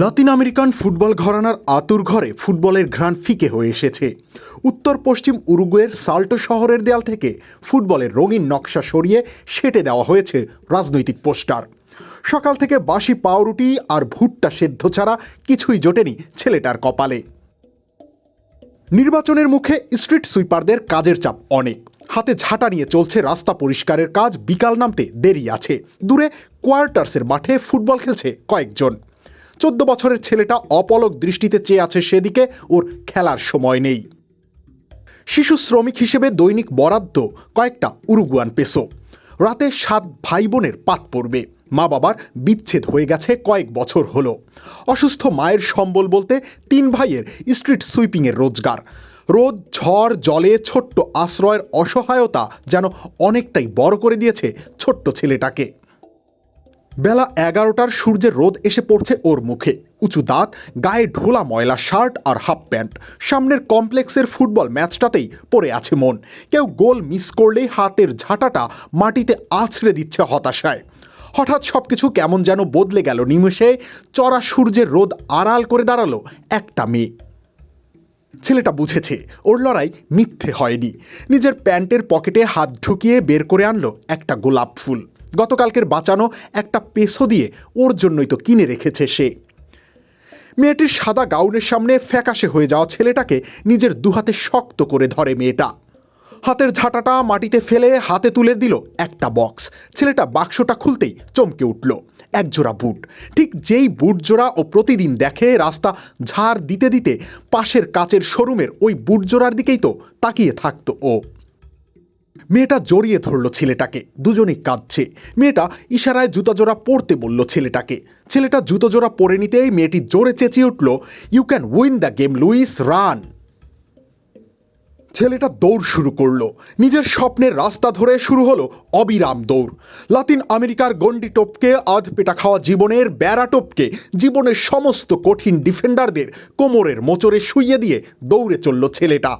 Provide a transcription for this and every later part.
Latin American football ঘরানার আতুর ঘরে ফুটবলের ঘ্রাণ ফিকে হয়ে এসেছে। উত্তর পশ্চিম উরুগুয়ের সাল্টো শহরের দেয়াল থেকে ফুটবলের রঙিন নকশা সরিয়ে সেটে দেওয়া হয়েছে রাজনৈতিক পোস্টার। সকাল থেকে বাসি পাউরুটি আর ভুট্টা সেদ্ধ ছাড়া কিছুই জোটেনি ছেলেটার কপালে। নির্বাচনের মুখে স্ট্রিট সুইপারদের কাজের চাপ অনেক। হাতে ঝাঁটা নিয়ে চলছে রাস্তা পরিষ্কারের কাজ, বিকাল নামতে দেরি আছে। দূরে কোয়ার্টার্সের মাঠে ফুটবল খেলছে কয়েকজন। চোদ্দ বছরের ছেলেটা অপলক দৃষ্টিতে চেয়ে আছে সেদিকে, ওর খেলার সময় নেই। শিশু শ্রমিক হিসেবে দৈনিক বরাদ্দ কয়েকটা উরুগুয়ান পেসো। রাতে সাত ভাই বোনের পাত পড়বে। মা বাবার বিচ্ছেদ হয়ে গেছে কয়েক বছর হলো। অসুস্থ মায়ের সম্বল বলতে তিন ভাইয়ের স্ট্রিট সুইপিংয়ের রোজগার। রোদ, ঝড়, জলে ছোট্ট আশ্রয়ের অসহায়তা যেন অনেকটাই বড় করে দিয়েছে ছোট্ট ছেলেটাকে। বেলা এগারোটার সূর্যের রোদ এসে পড়ছে ওর মুখে। উঁচু দাঁত, গায়ে ঢোলা ময়লা শার্ট আর হাফ প্যান্ট। সামনের কমপ্লেক্সের ফুটবল ম্যাচটাতেই পড়ে আছে মন। কেউ গোল মিস করলেই হাতের ঝাঁটাটা মাটিতে আছড়ে দিচ্ছে হতাশায়। হঠাৎ সব কিছু কেমন যেন বদলে গেল নিমেষে, চড়া সূর্যের রোদ আড়াল করে দাঁড়াল একটা মেয়ে। ছেলেটা বুঝেছে, ওর লড়াই মিথ্যে হয়নি। নিজের প্যান্টের পকেটে হাত ঢুকিয়ে বের করে আনলো একটা গোলাপ ফুল। গতকালকের বাঁচানো একটা পেছো দিয়ে ওর জন্যই তো কিনে রেখেছে সে। মেয়েটির সাদা গাউনের সামনে ফ্যাকাশে হয়ে যাওয়া ছেলেটাকে নিজের দুহাতে শক্ত করে ধরে মেয়েটা। হাতের ঝাঁটাটা মাটিতে ফেলে হাতে তুলে দিল একটা বক্স। ছেলেটা বাক্সটা খুলতেই চমকে উঠল। একজোড়া বুট। ঠিক যেই বুট জোড়া ও প্রতিদিন দেখে রাস্তা ঝাড় দিতে দিতে পাশের কাচের শোরুমের ওই বুট জোড়ার দিকেই তো তাকিয়ে থাকতো ও। মেয়েটা জড়িয়ে ধরল ছেলেটাকে, দুজনেই কাঁদছে। মেয়েটা ইশারায় জুতা জোড়া পরতে বলল ছেলেটাকে। ছেলেটা জুতো জোড়া পরে নিতেই মেয়েটি জোরে চেঁচিয়ে উঠল you can win the game Luis run ছেলেটা দৌড় শুরু করল। নিজের স্বপ্নের রাস্তা ধরে শুরু হলো অবিরাম দৌড়। লাতিন আমেরিকার গন্ডি টপকে, আধ পেটা খাওয়া জীবনের বেড়া টপকে, জীবনের সমস্ত কঠিন ডিফেন্ডারদের কোমরের মোচরে শুইয়ে দিয়ে দৌড়ে চলল ছেলেটা।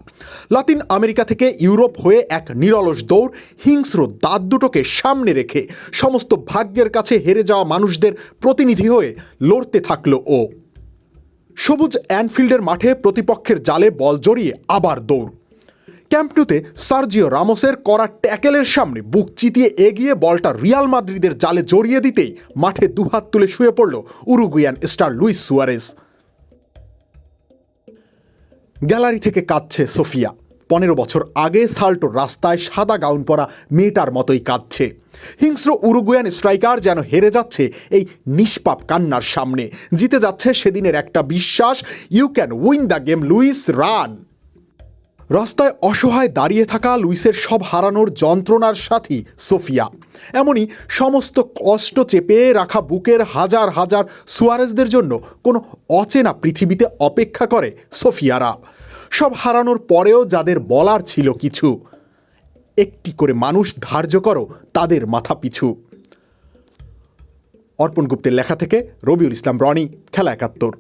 লাতিন আমেরিকা থেকে ইউরোপ হয়ে এক নিরলস দৌড় হিংস্র দাঁত দুটোকে সামনে রেখে সমস্ত ভাগ্যের কাছে হেরে যাওয়া মানুষদের প্রতিনিধি হয়ে লড়তে থাকল ও। সবুজ অ্যানফিল্ডের মাঠে প্রতিপক্ষের জালে বল জড়িয়ে আবার দৌড়। ক্যাম্পটুতে সার্জিও রামোসের করা ট্যাকেলের সামনে বুক চিতিয়ে এগিয়ে বলটা রিয়াল মাদ্রিদের জালে জড়িয়ে দিতেই মাঠে দুহাত তুলে শুয়ে পড়ল Uruguayan star Luis Suarez gallery থেকে কাঁদছে সোফিয়া। পনেরো বছর আগে সাল্টোর রাস্তায় সাদা গাউন পরা মেয়েটার মতোই কাঁদছে। হিংস্র উরুগুয়ান স্ট্রাইকার যেন হেরে যাচ্ছে এই নিষ্পাপ কান্নার সামনে। জিতে যাচ্ছে সেদিনের একটা বিশ্বাস you can win the game Luis run রাস্তায় অসহায় দাঁড়িয়ে থাকা লুইসের সব হারানোর যন্ত্রণার সাথী সোফিয়া। এমনই সমস্ত কষ্ট চেপে রাখা বুকের হাজার হাজার সুয়ারেজদের জন্য কোনো অচেনা পৃথিবীতে অপেক্ষা করে সোফিয়ারা। সব হারানোর পরেও যাদের বলার ছিল কিছু, একটি করে মানুষ ধার্য করো তাদের মাথা পিছু। অর্পণ গুপ্তের লেখা থেকে রবিউল ইসলাম রনি, খেলা একাত্তর।